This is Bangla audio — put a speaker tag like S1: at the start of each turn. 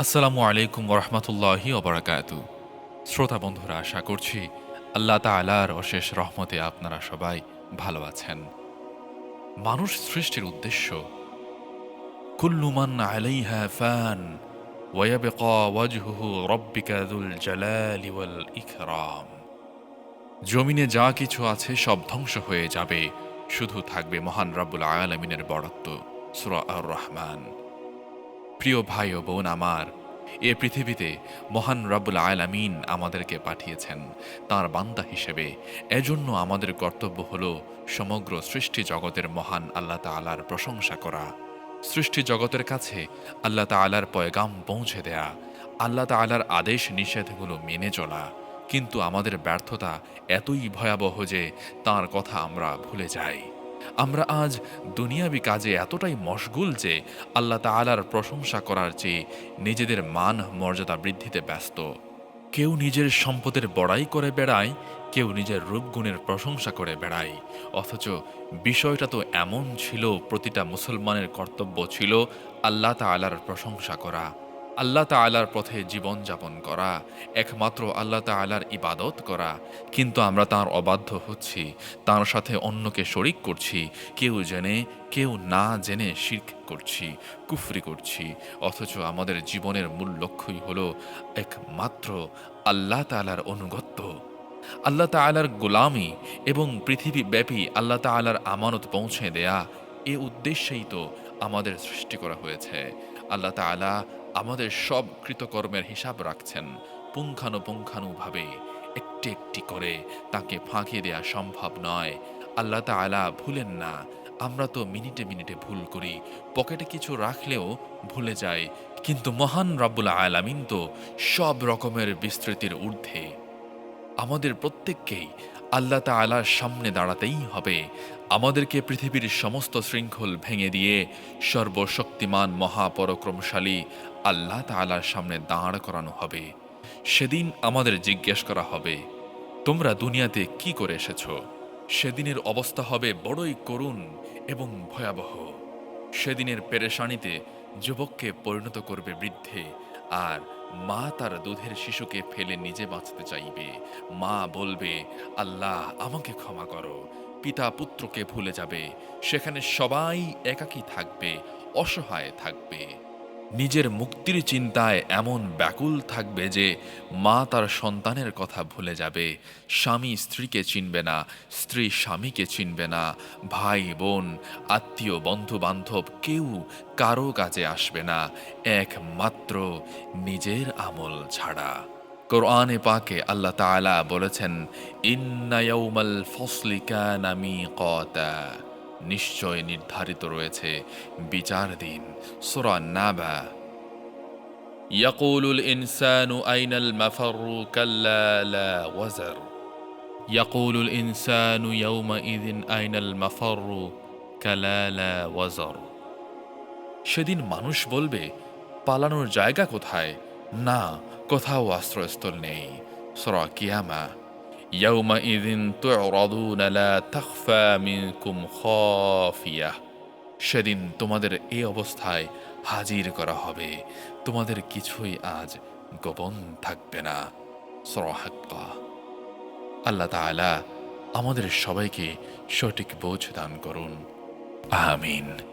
S1: আসসালামু আলাইকুম ওরহমতুল্লাহি ওবরাকাত। শ্রোতা বন্ধুরা, আশা করছি আল্লাহ তালার অশেষ রহমতে আপনারা সবাই ভালো আছেন। মানুষ সৃষ্টির উদ্দেশ্য কুল্লুমান আলাইহা ফান ওয়াবিকা ওয়াজহুহু রব্বিকা যুল জালালি ওয়াল ইকরাম। জমিনে যা কিছু আছে সব ধ্বংস হয়ে যাবে, শুধু থাকবে মহান রাব্বুল আলামিনের বড়ত্ব সূরা আর রহমান প্রিয় ভাই ও বোন আমার, এ পৃথিবীতে মহান রাব্বুল আলামিন আমাদেরকে পাঠিয়েছেন। তার বান্দা হিসেবে এজন্য আমাদের কর্তব্য হল সমগ্র সৃষ্টি জগতের মহান আল্লাহ তাআলার প্রশংসা করা। সৃষ্টি জগতের কাছে আল্লাহ তাআলার পয়গাম পৌঁছে দেয়া, আল্লাহ তাআলার আদেশ নিষেধগুলো মেনে চলা। কিন্তু আমাদের ব্যর্থতা এতই ভয়াবহ যে তার কথা আমরা ভুলে যাই। আমরা আজ দুনিয়াবি কাজে এতটাই মশগুল যে আল্লাহ তাআলার প্রশংসা করার চেয়ে নিজেদের মান মর্যাদা বৃদ্ধিতে ব্যস্ত। কেউ নিজের সম্পদের বড়াই করে বেড়ায়, কেউ নিজের রূপগুণের প্রশংসা করে বেড়ায়। অথচ বিষয়টা তো এমন ছিল, প্রতিটা মুসলমানের কর্তব্য ছিল আল্লাহ তাআলার প্রশংসা করা। আল্লাহ তাআলার পথে জীবনযাপন করা, একমাত্র আল্লাহ তাআলার ইবাদত করা। কিন্তু আমরা তার অবাধ্য হচ্ছি, তার সাথে অন্যকে শরিক করছি, কেউ জেনে, কেউ না জেনে শির্ক করছি, কুফরি করছি। অথচ আমাদের জীবনের মূল লক্ষ্যই হলো একমাত্র আল্লাহ তাআলার অনুগত্য। আল্লাহ তাআলার গোলামি এবং পৃথিবী ব্যাপী আল্লাহ তাআলার আমানত পৌঁছে দেয়া, এ উদ্দেশ্যেই তো আমাদের সৃষ্টি করা হয়েছে। আল্লাহ তাআলা আমাদের সব কৃতকর্মের হিসাব রাখছেন। পুঙ্খানুপুঙ্খানুভাবে একটি একটি করে তাকে ফাঁকি দেয়া সম্ভব নয়। আল্লাহ তাআলা ভুলেন না। আমরা তো মিনিটে মিনিটে ভুল করি। পকেটে কিছু রাখলেও ভুলে যাই। কিন্তু মহান রাব্বুল আলামিন তো সব রকমের বিস্তৃতির ঊর্ধ্বে। আমাদের প্রত্যেককেই আল্লাহ তাআলার সামনে দাঁড়াতেই হবে। আমাদেরকে পৃথিবীর সমস্ত শৃঙ্খল ভেঙে দিয়ে সর্বশক্তিমান মহাপরাক্রমশালী আল্লাহ তাআলার সামনে দাঁড় করানো হবে। সেদিন আমাদের জিজ্ঞেস করা হবে, তোমরা দুনিয়াতে কি করে এসেছ? সেদিনের অবস্থা হবে বড়ই করুণ এবং ভয়াবহ। সেদিনের পেরেশানিতে যুবককে পরিণত করবে বৃদ্ধে, আর মা তার দুধের শিশুকে ফেলে নিজে বাঁচতে চাইবে। মা বলবে, আল্লাহ, আমাকে ক্ষমা করো। পিতা পুত্রকে ভুলে যাবে। সেখানে সবাই একাকী থাকবে, অসহায় থাকবে। নিজের মুক্তির চিন্তায় এমন ব্যাকুল থাকবে যে মা তার সন্তানের কথা ভুলে যাবে। স্বামী স্ত্রীকে চিনবে না, স্ত্রী স্বামীকে চিনবে না, ভাই, বোন, আত্মীয় বন্ধু বান্ধব কেউ কারও কাজে আসবে না। একমাত্র নিজের আমল ছাড়া। কোরআনে পাকে আল্লাহ তাআলা বলেছেন, ইন্না ফসলিকা নামি মিকাতা। নিশ্চয় নির্ধারিত রয়েছে বিচার দিন সূরা নাবা يقول الإنسان أين المفر كلا لا وزر يقول الإنسان يومئذ أين المفر كلا لا وزر সেদিন মানুষ বলবে পালানোর জায়গা কোথায় না কোথাও আশ্রয়স্থল নেই সূরা কিয়ামা সেদিন তোমাদের এ অবস্থায় হাজির করা হবে। তোমাদের কিছুই আজ গোপন থাকবে না। আল্লাহ আমাদের সবাইকে সঠিক বোঝ দান করুন। আমিন।